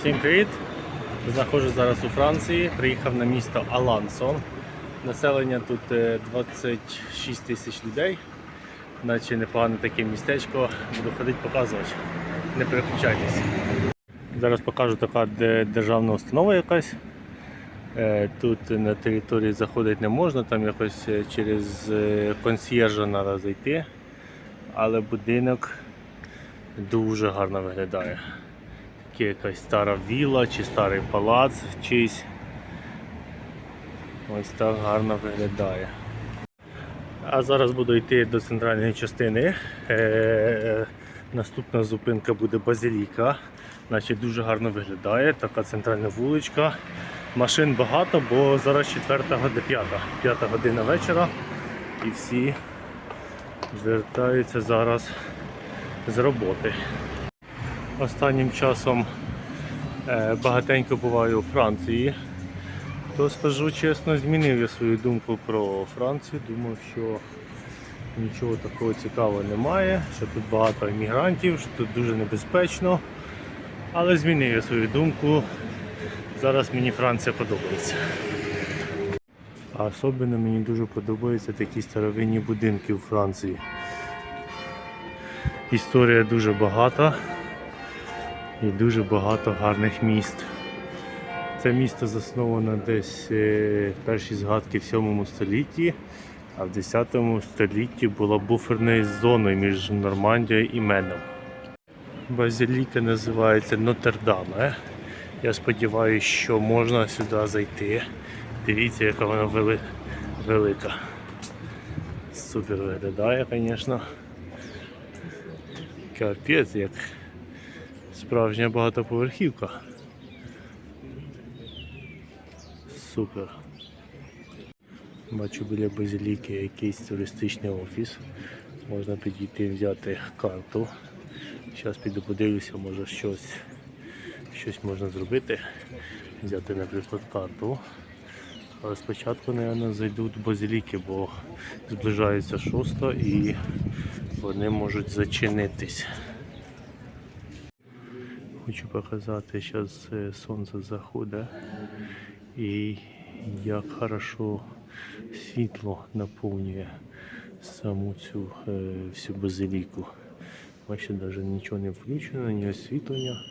Всім привіт! Знаходжусь зараз у Франції. Приїхав на місто Алансон. Населення тут е, 26 тисяч людей. Наче непогане таке містечко. Буду ходити показувати. Не переключайтесь. Зараз покажу така де- державна установа якась. Е, Тут на території заходити не можна, там якось е, через е, консьєржа треба зайти. Але будинок дуже гарно виглядає. Таке якась стара вілла чи старий палац чийсь. Ось так гарно виглядає. А зараз буду йти до центральної частини. Е, наступна зупинка буде Базиліка. Значить, дуже гарно виглядає. Така центральна вуличка. Машин багато, бо зараз 4 година, 5, 5 година вечора. І всі звертаються зараз з роботи. Останнім часом е, багатенько буваю у Франції, то скажу чесно, змінив я свою думку про Францію. Думав, що нічого такого цікавого немає, що тут багато іммігрантів, що тут дуже небезпечно. Але змінив я свою думку. Зараз мені Франція подобається. А особливо мені дуже подобаються такі старовинні будинки у Франції. Історія дуже багата і дуже багато гарних міст. Це місто засновано десь е, перші згадки в 7 столітті, а в 10 столітті була буферною зоною між Нормандією і Меном. Базиліка називається Нотр-Даме. Я сподіваюся, що можна сюди зайти. Дивіться, яка вона вели- велика. Супер виглядає, звісно. Капець, як справжня багатоповерхівка. Супер. Бачу біля базиліки якийсь туристичний офіс. Можна підійти взяти карту. Зараз піду подивлюся, може щось, щось можна зробити. Взяти, наприклад, карту. Але спочатку, мабуть, зайдуть до базиліки, бо зближається шоста і вони можуть зачинитись. Хочу показати, зараз сонце заходить і як хорошо світло наповнює саму цю е, всю базиліку. Бачите, навіть нічого не включено, ні освітлення.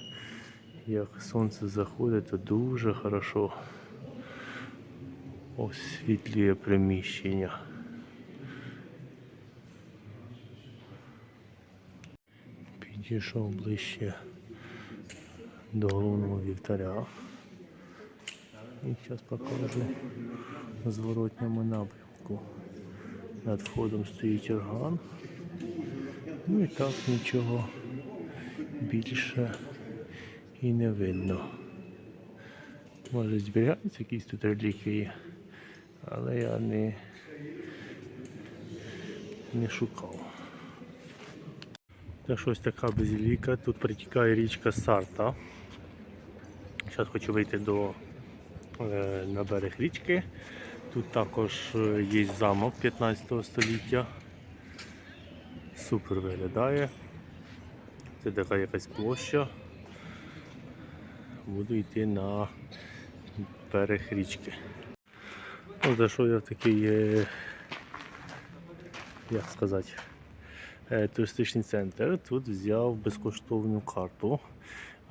Як сонце заходить, то дуже хорошо освітлює приміщення. Підійшов ближче до головного вівтаря. І зараз покажу на зворотньому напрямку. Над входом стоїть орган. Ну і так нічого більше і не видно. Може зберігаються якісь тут реліквії, але я не, не шукав. Це щось така базиліка. Тут протікає річка Сарта. Зараз хочу вийти до, е, на берег річки. Тут також е, є замок 15 століття. Супер виглядає. Це така якась площа. Буду йти на берег річки. Ось зайшов я в такий, е, як сказати, туристичний центр. Тут взяв безкоштовну карту.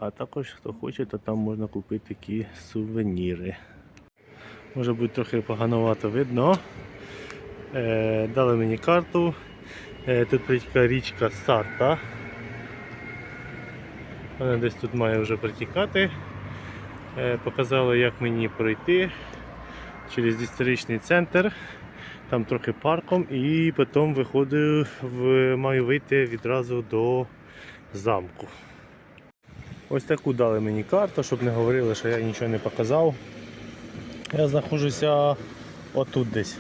А також, хто хоче, то там можна купити такі сувеніри. Може бути трохи поганувато видно. Е, дали мені карту. Е, тут протікає річка Сарта. Вона десь тут має вже протікати. Е, показали, як мені пройти через історичний центр. Там трохи парком і потім виходив в, маю вийти відразу до замку. Ось таку дали мені карту, щоб не говорили, що я нічого не показав. Я знаходжуся отут десь.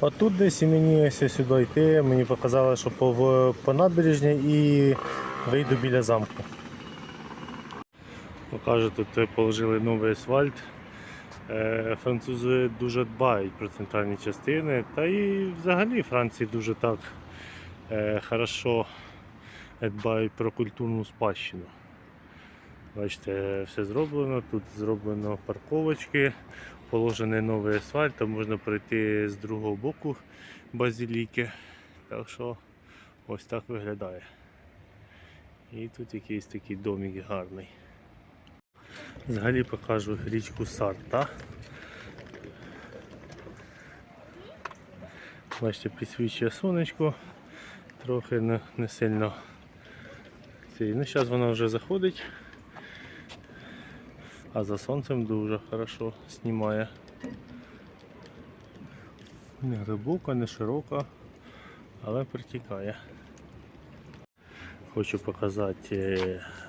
Отут десь і мені ось сюди йти, мені показали, що по, по набережній і вийду біля замку. Покажу, тут е, положили новий асфальт. Е, Французи дуже дбають про центральні частини, та і взагалі Франції дуже так е, хорошо дбають про культурну спадщину. Бачите, все зроблено. Тут зроблено парковочки, положений новий асфальт, там можна пройти з другого боку базиліки. Так що ось так виглядає. І тут якийсь такий домик гарний. Взагалі покажу річку Сарта. Бачите, підсвічує сонечко, трохи не сильно. Цей. Ну, зараз вона вже заходить, а за сонцем дуже хорошо знімає. Не глибока, не широка, але притікає. Хочу показати,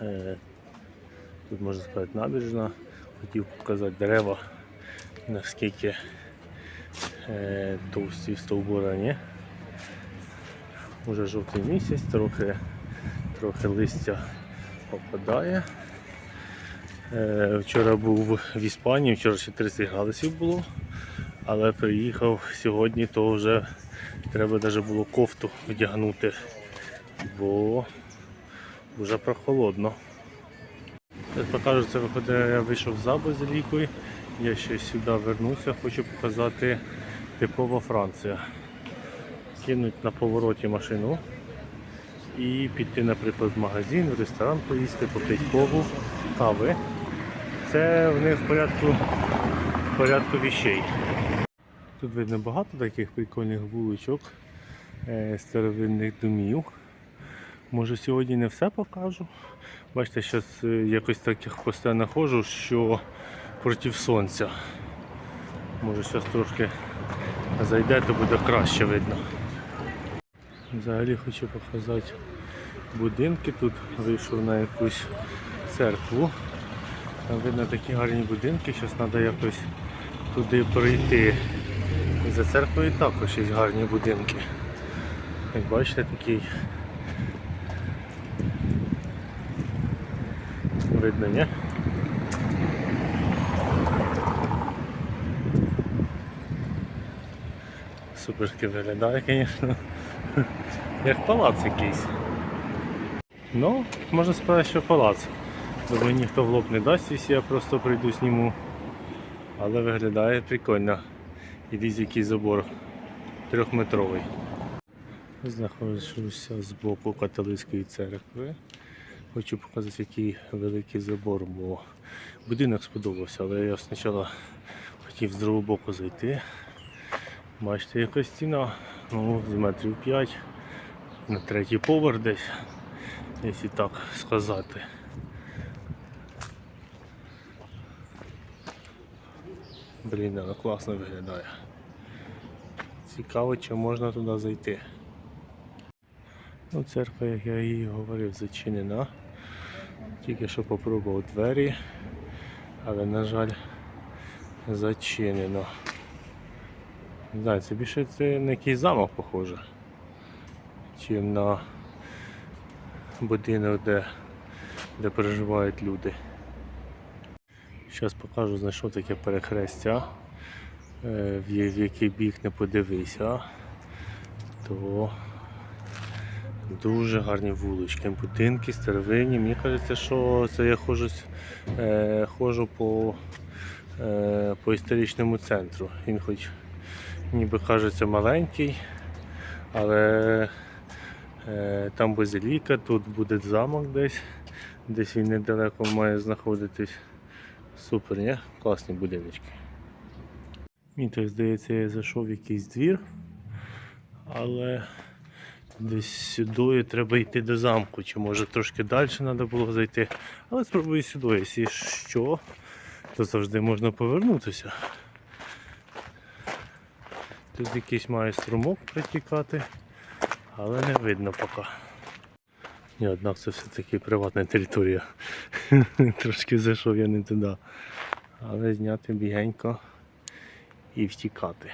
е, е, тут можна сказати набережна, хотів показати дерева, наскільки е, товсті стовбурані. Уже жовтий місяць, трохи, трохи листя попадає. Е, вчора був в Іспанії, вчора ще 30 градусів було, але приїхав сьогодні, то вже треба навіть було кофту вдягнути, бо вже прохолодно. Покажу, це виходить, я вийшов за базилікою, я ще сюди вернуся, хочу показати типова Франція. Кинуть на повороті машину і піти, наприклад, в магазин, в ресторан поїсти, попити кову, кави. Це в них в порядку, в порядку віщей. Тут видно багато таких прикольних вуличок, е, старовинних домів. Може сьогодні не все покажу. Бачите, зараз якось так я постійно ходжу, що проти сонця. Може зараз трошки зайде, то буде краще видно. Взагалі хочу показати будинки. Тут вийшов на якусь церкву. Там видно такі гарні будинки, зараз треба якось туди пройти. І за церквою також є гарні будинки. Як бачите, такий видно, ні? Суперки виглядає, звісно. Як палац якийсь. Ну, можна сказати, що палац. Бо мені ніхто в лоб не дасть, якщо я просто прийду зніму. Але виглядає прикольно. І дивіться, який забор трьохметровий. Знаходжуся з боку католицької церкви. Хочу показати, який великий забор, бо будинок сподобався, але я спочатку хотів з другого боку зайти. Бачите, яка стіна, ну, з метрів 5 на третій поверх десь, якщо так сказати. Блін, вона класно виглядає. Цікаво, чи можна туди зайти. Ну, церква, як я їй говорив, зачинена. Тільки що попробував двері, але, на жаль, зачинено. Не це більше це на якийсь замок похоже, чим на будинок, де, де проживають люди. Зараз покажу, знайшов таке перехрестя, е, в в який бік не подивися, то дуже гарні вулички, будинки, старовинні. Мені кажеться, що це я ходжу, е, ходжу по, е, по історичному центру. Він хоч ніби кажеться маленький, але е, там базиліка, тут буде замок десь, десь він недалеко має знаходитись. Супер, ні? Класні будиночки. Мені так здається, я зайшов в якийсь двір, але десь сюди треба йти до замку, чи може трошки далі треба було зайти. Але спробую сюди, якщо що, то завжди можна повернутися. Тут якийсь має струмок притікати, але не видно поки. Ні, однак це все-таки приватна територія. Трошки зайшов я не туди. Але зняти бігенько і втікати.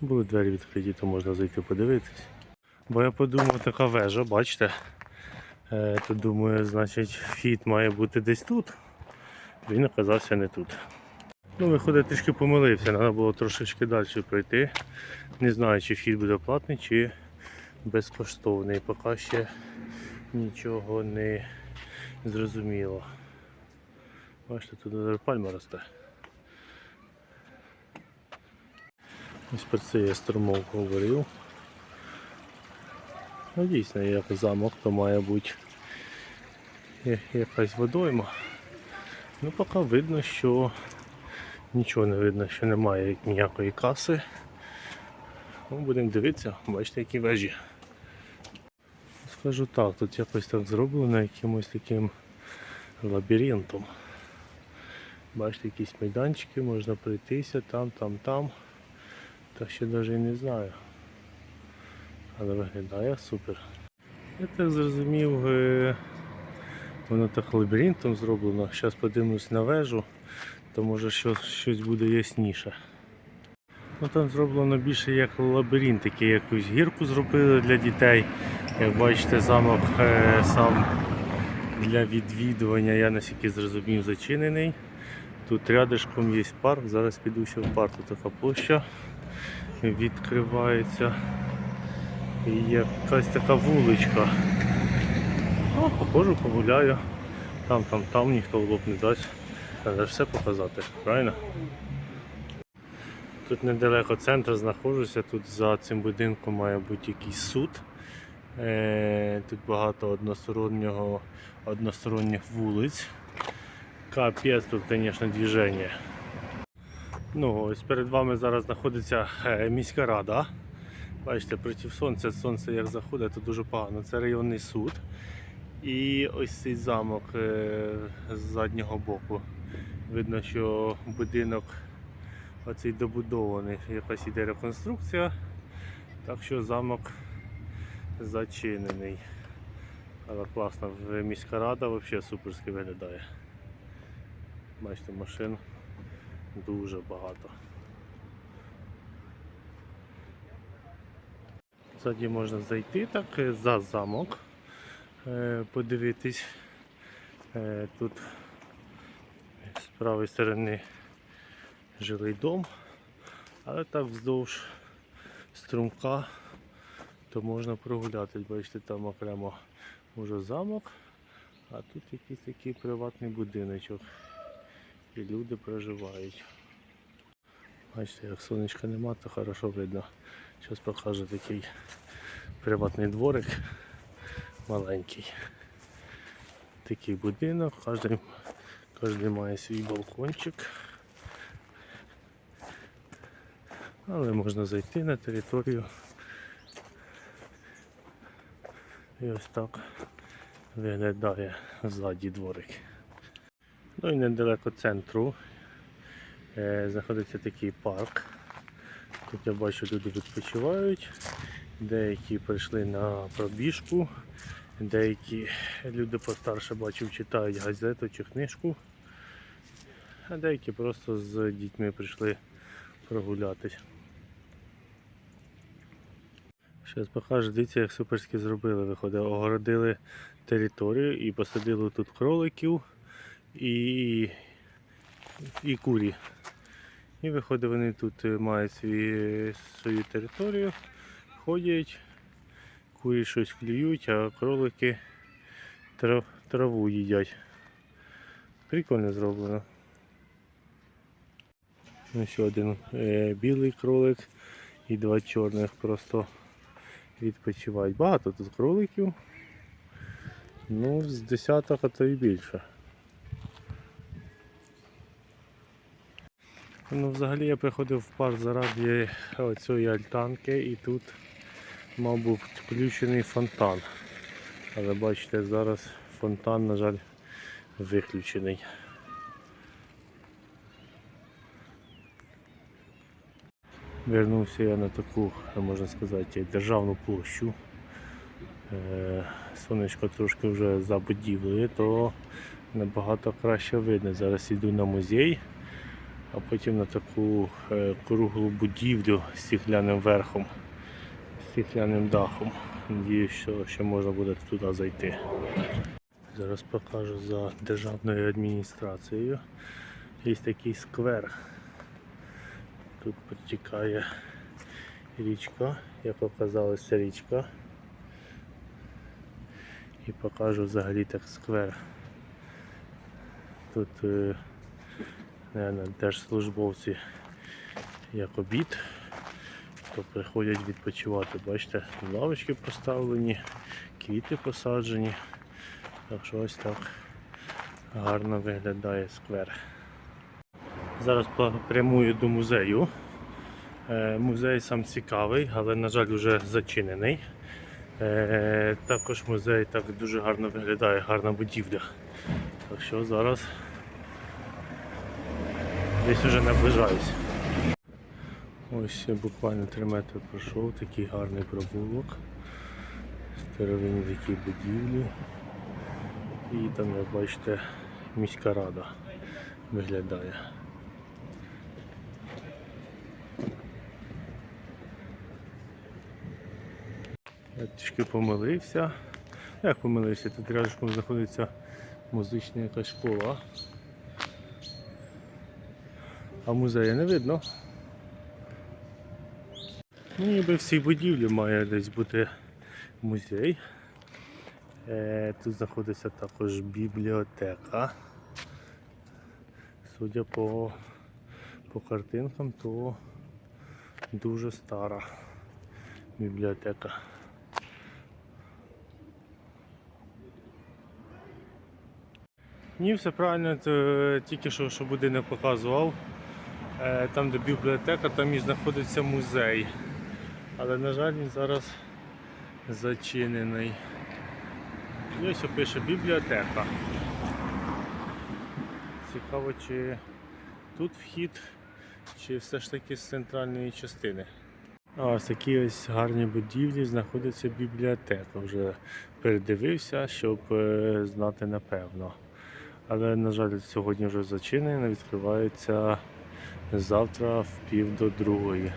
Були двері відкриті, то можна зайти подивитись. Бо я подумав, така вежа, бачите? Е, то думаю, значить, вхід має бути десь тут. Він оказався не тут. Ну, виходить, трішки помилився, треба було трошечки далі пройти. Не знаю, чи вхід буде платний, чи безкоштовний. Поки ще нічого не зрозуміло. Бачите, тут пальма росте. Ось про це я струмок говорив. Ну дійсно, як замок, то має бути якась водойма. Ну поки видно, що нічого не видно, що немає ніякої каси. Ну, будемо дивитися, бачите, які вежі. Скажу так, тут якось так зроблено якимось таким лабіринтом. Бачите, якісь майданчики, можна пройтися там, там, там. Так що навіть не знаю. Але виглядає супер. Я так зрозумів, е, воно так лабіринтом зроблено. Зараз подивимось на вежу, то може щось, щось буде ясніше. Ну там зроблено більше як лабіринт, такий якусь гірку зробили для дітей. Як бачите, замок е, сам для відвідування, я наскільки зрозумів, зачинений. Тут рядышком є парк, зараз піду ще в парк, тут така площа відкривається. І якась така вуличка. Ну, походжу, погуляю. Там, там, там ніхто в лоб не дасть. Треба все показати, правильно? Тут недалеко центр знаходжуся, тут за цим будинком має бути якийсь суд. Е, Тут багато одностороннього, односторонніх вулиць. Капець тут, звісно, движення. Ну, ось перед вами зараз знаходиться е, міська рада. Бачите, проти сонця, сонце як заходить, то дуже погано. Це районний суд. І ось цей замок е, з заднього боку. Видно, що будинок оцей добудований, якась іде реконструкція. Так що замок зачинений. Але класно, міська рада взагалі суперськи виглядає. Бачите, машин дуже багато. Ззаді можна зайти так за замок, подивитись. Е, Тут з правої сторони жилий дом, але так вздовж струмка то можна прогулятись. Бачите, там окремо може замок, а тут якийсь такий приватний будиночок. І люди проживають. Бачите, як сонечка нема, то хорошо видно. Зараз покажу такий приватний дворик маленький. Такий будинок, кожен, кожен має свій балкончик. Але можна зайти на територію. І ось так виглядає ззаді дворик. Ну і недалеко центру е, знаходиться такий парк. Тут я бачу, люди відпочивають. Деякі прийшли на пробіжку, деякі люди постарше бачив, читають газету чи книжку, а деякі просто з дітьми прийшли прогулятись. Зараз покажу, дивіться, як суперськи зробили. Виходить, огородили територію і посадили тут кроликів і, і курі. І виходить, вони тут мають свій, свою територію, ходять, курі щось клюють, а кролики трав, траву їдять. Прикольно зроблено. Ну, ще один е, білий кролик і два чорних просто відпочивають. Багато тут кроликів. Ну, з десяток, а то і більше. Ну, взагалі я приходив в парк заради цієї альтанки і тут мав був включений фонтан. Але бачите, зараз фонтан, на жаль, виключений. Вернувся я на таку, можна сказати, державну площу. Е, Сонечко трошки вже за будівлею, то набагато краще видно. Зараз йду на музей а потім на таку е, круглу будівлю з стіклянним верхом, з дахом. Надіюсь, що ще можна буде туди зайти. Зараз покажу за державною адміністрацією. Є такий сквер. Тут протікає річка, як оказалось, це річка. І покажу взагалі так сквер. Тут е, наверно, теж як обід, то приходять відпочивати. Бачите, лавочки поставлені, квіти посаджені. Так що ось так гарно виглядає сквер. Зараз прямую до музею. Е, Музей сам цікавий, але, на жаль, вже зачинений. Е, Також музей так дуже гарно виглядає, гарна будівля. Так що зараз десь вже наближаюсь. Ось я буквально 3 метри пройшов, такий гарний провулок. Старовинні такі будівлі. І там, як бачите, міська рада виглядає. Я трішки помилився. Як помилився? Тут рядом знаходиться музична якась школа. А музею не видно. Ну, ніби в цій будівлі має десь бути музей. Е, тут знаходиться також бібліотека. Судя по, по картинкам, то дуже стара бібліотека. Ні, все правильно, то тільки що, що будинок показував. Е, Там, де бібліотека, там і знаходиться музей. Але, на жаль, він зараз зачинений. І ось пише бібліотека. Цікаво, чи тут вхід, чи все ж таки з центральної частини. А ось такі ось гарні будівлі знаходиться бібліотека. Вже передивився, щоб е, знати напевно. Але, на жаль, сьогодні вже зачинено, відкривається завтра в пів до другої.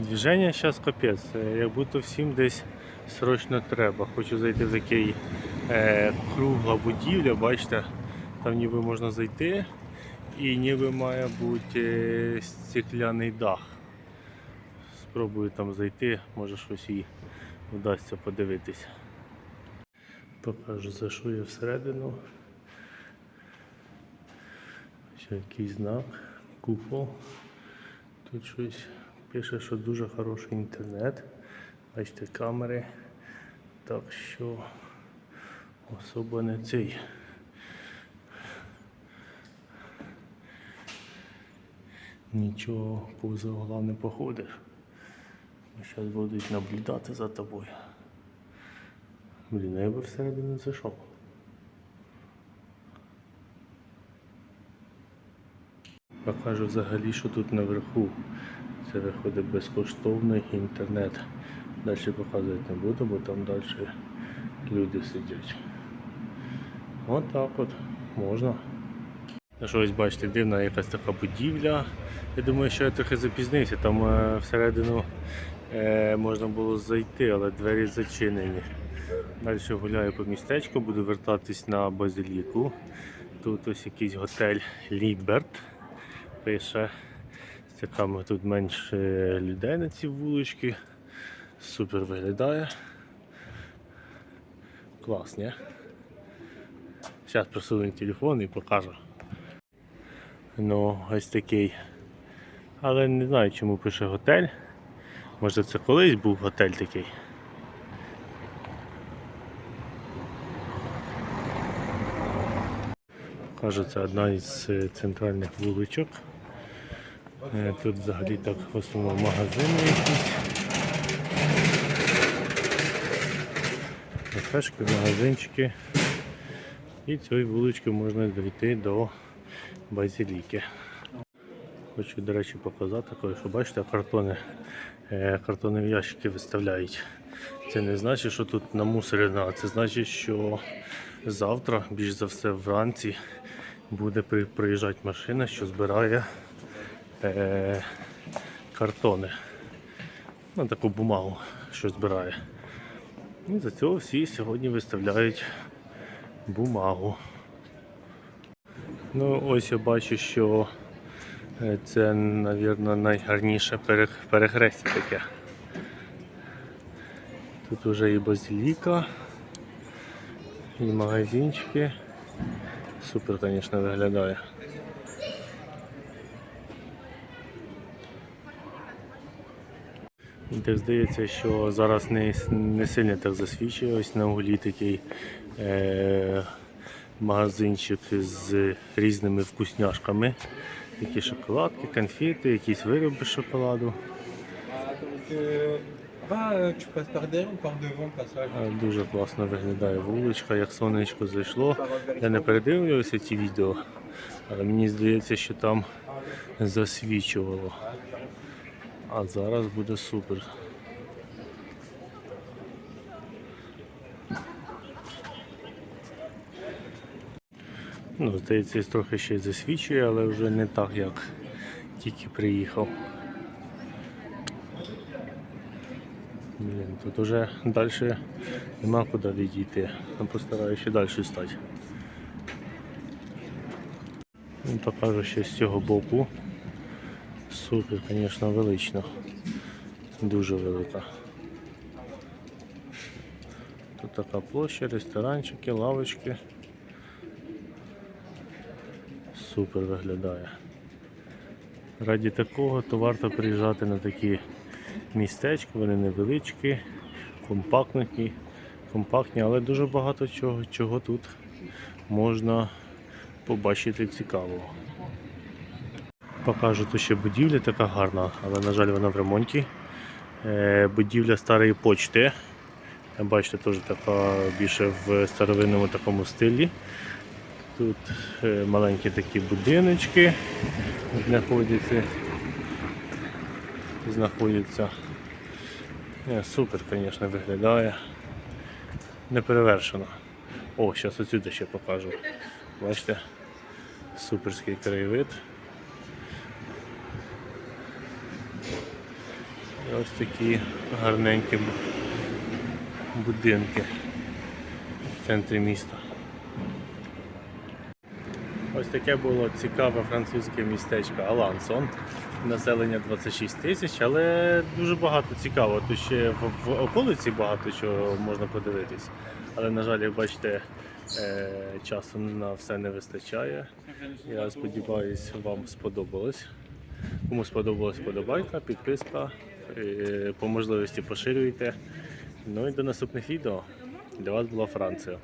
Движення зараз капець, як будто всім десь срочно треба. Хочу зайти в такий е, кругла будівля, бачите, там ніби можна зайти і ніби має бути е, стекляний дах. Спробую там зайти, може щось і вдасться подивитись. Покажу, зайшов я всередину. Ще якийсь знак, купол. Тут щось пише, що дуже хороший інтернет. Бачите, камери. Так що особо не цей. Нічого поза угла не походиш. Зараз будуть наблюдати за тобою. Блін, я би всередину зайшов. Покажу взагалі, що тут наверху. Це виходить безкоштовний інтернет. Далі показувати не буду, бо там далі люди сидять. От так от можна. Ну, що ось бачите, дивна якась така будівля. Я думаю, що я трохи запізнився. Там е, всередину е, можна було зайти, але двері зачинені. Далі гуляю по містечку, буду вертатись на базиліку. Тут ось якийсь готель Ліберт пише. Цікаво, тут менше людей на цій вуличці. Супер виглядає. Клас, ні? Зараз просуну телефон і покажу. Ну, ось такий. Але не знаю, чому пише готель. Може це колись був готель такий. Кажу, це одна із е, центральних вуличок. Е, Тут взагалі так в основному магазини якісь. Кафешки, магазинчики. І цією вуличкою можна дійти до базиліки. Хочу, до речі, показати, коли що бачите, картони, е, картонові ящики виставляють. Це не значить, що тут намусорено, а це значить, що завтра, більш за все, вранці буде приїжджати машина, що збирає е, картони. На таку бумагу, що збирає. І за цього всі сьогодні виставляють бумагу. Ну, ось я бачу, що е, це, мабуть, найгарніше перех- перехрестя таке. Тут вже і базиліка, і магазинчики. Супер, звісно, виглядає. Так здається, що зараз не, не сильно так засвічує. На углі такий е, магазинчик з різними вкусняшками. Такі шоколадки, конфети, якісь вироби з шоколаду. Е, Дуже класно виглядає вуличка, як сонечко зайшло. Я не передивлювався ці відео, але мені здається, що там засвічувало. А зараз буде супер. Ну, здається, трохи ще засвічує, але вже не так, як тільки приїхав. Блін, тут уже далі нема куди відійти. Я постараюся далі стати. Ну, покажу ще з цього боку. Супер, звісно, велично. Дуже велика. Тут така площа, ресторанчики, лавочки. Супер виглядає. Раді такого то варто приїжджати на такі містечка, вони невеличкі, компактні, компактні, але дуже багато чого, чого тут можна побачити цікавого. Покажу тут ще будівля така гарна, але на жаль вона в ремонті. Е, будівля старої почти. Бачите, теж така більше в старовинному такому стилі. Тут е, маленькі такі будиночки знаходяться. знаходяться. Е, Супер, звісно, виглядає. Неперевершено. О, зараз отсюди ще покажу. Бачите? Суперський краєвид. Ось такі гарненькі будинки в центрі міста. Ось таке було цікаве французьке містечко Алансон. Населення 26 тисяч, але дуже багато цікавого. Тут ще в, в околиці багато чого можна подивитись. Але, на жаль, як бачите, е, часу на все не вистачає. Я сподіваюся, вам сподобалось. Кому сподобалось, подобайка, підписка. Е, По можливості поширюйте. Ну і до наступних відео. Для вас була Франція.